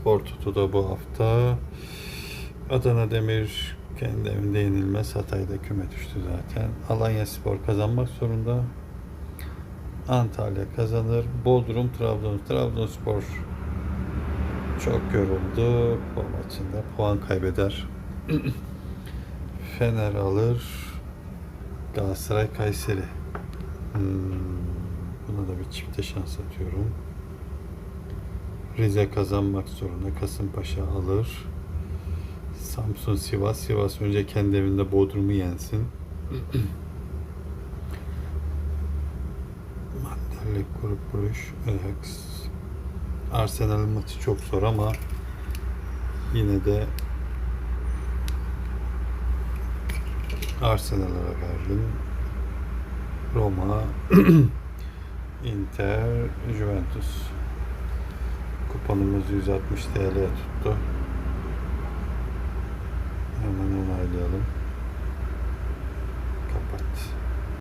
Spor Toto'da bu hafta. Adana Demir kendi evinde yenilmez. Hatay'da küme düştü zaten. Alanya Spor kazanmak zorunda. Antalya kazanır. Bodrum Trabzon. Trabzonspor çok yoruldu. Bu maçında puan kaybeder. Fener alır. Galatasaray Kayseri. Hmm, buna da bir çifte şans atıyorum. Rize kazanmak zorunda. Kasımpaşa alır. Samsun Sivas. Sivas önce kendi evinde Bodrum'u yensin. Manderlik Grup Bruş. Ajax. Arsenal'ın maçı çok zor ama yine de Arsenal'a verdim. Roma, Inter, Juventus. Kuponumuz 160 TL tuttu. Hemen onaylayalım. Kapat.